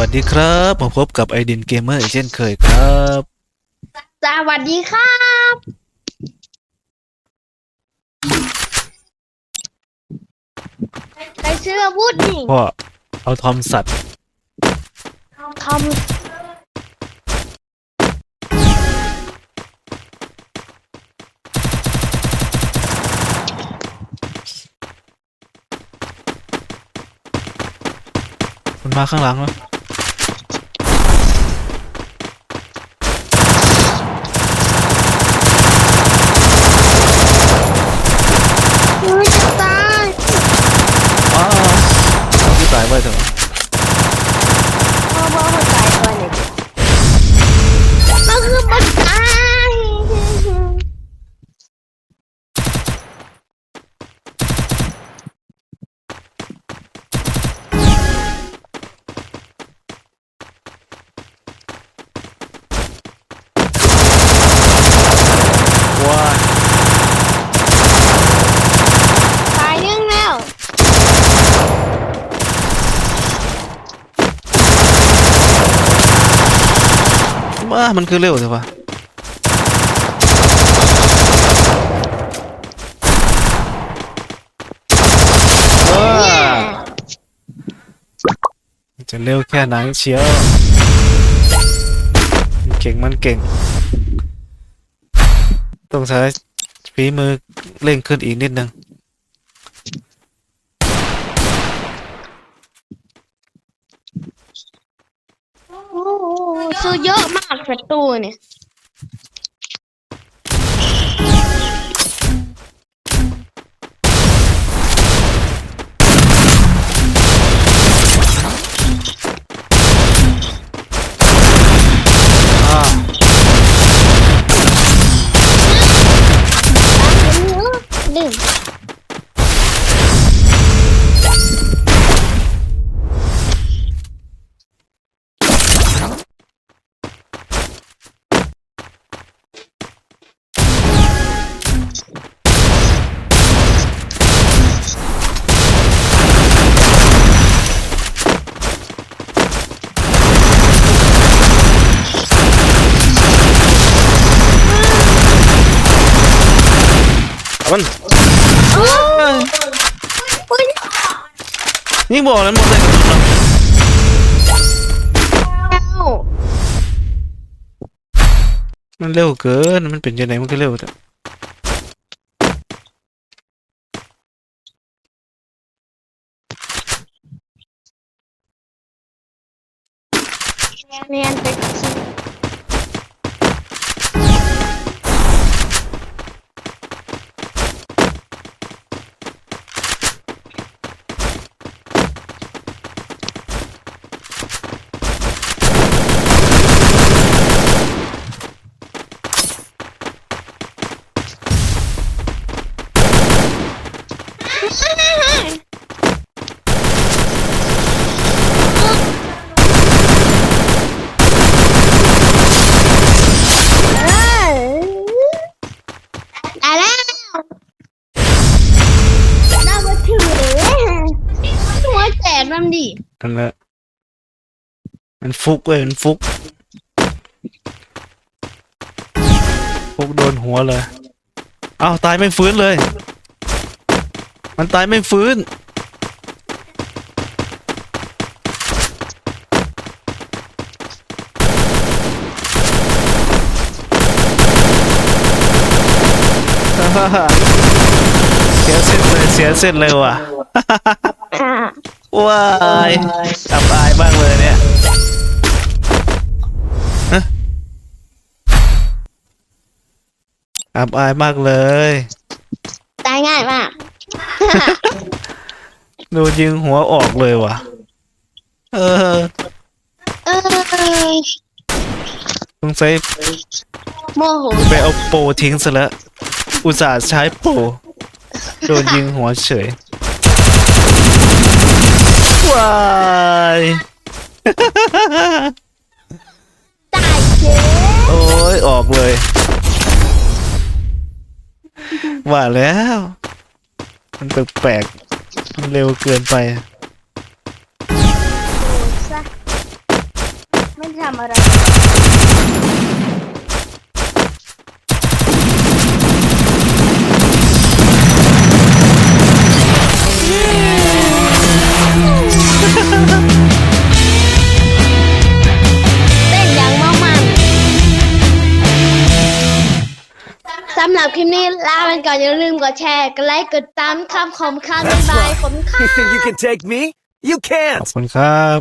วัสดีครับมาพบกับไอดินเกมเมอร์อีกเช่นเคยครับ สวัสดีครับใครซื้ออาวุธนี่พ่อเอาทอมสัตว์ทำมันมาข้างหลังแล้ว เฮ้ยจะตาย อ้าวเอาที่ตายไว้เถอะ พ่อบอกเขาตายตัวไหนมันคือมันตาย ว้าย ตายยังแล้ว มามันคือเร็วเถอะวะจะเร็วแค่ไหนเชียวมันเก่งมันเก่ง ต้องใช้ฝีมือเร่งขึ้นอีกนิดนึง โอ้โห ซื้อเยอะมากศัตรูเนี่ย นแล้วมันเร็วเกิน มันเป็นยังไงมันก็เร็วแต่เรี วแตกมันดินั่นแหละมันฟุกเว้ยมันฟุก ฟุกโดนหัวเลย อ้าวตายไม่ฟื้นเลย มันตายไม่ฟื้น เสียเส้นเลยเสียเส้นเลยว่ะ ว้ายอับอายบ้างเลยเนี่ยฮะอับอายมากเลย ตายง่ายมากโดนยิงหัวออกเลยว่ะ เออเออสงสัยโมโหไปเอาโปรทิ้งซะแล้ว อุตส่าห์ใช้โปรโดนยิงหัวเฉย ว้าย ตายเจ๊ โอ้ยออกเลยว่าแล้ว มันแปลกๆมันเร็วเกินไป ไม่ทำอะไร สำหรับคลิปนี้ลาไปก่อนอย่าลืมกดแชร์กดไลค์กดตามคำคมคำบ๊ายบายผมค่ะ You think you can take me? You ขอบ can't! คุณครับ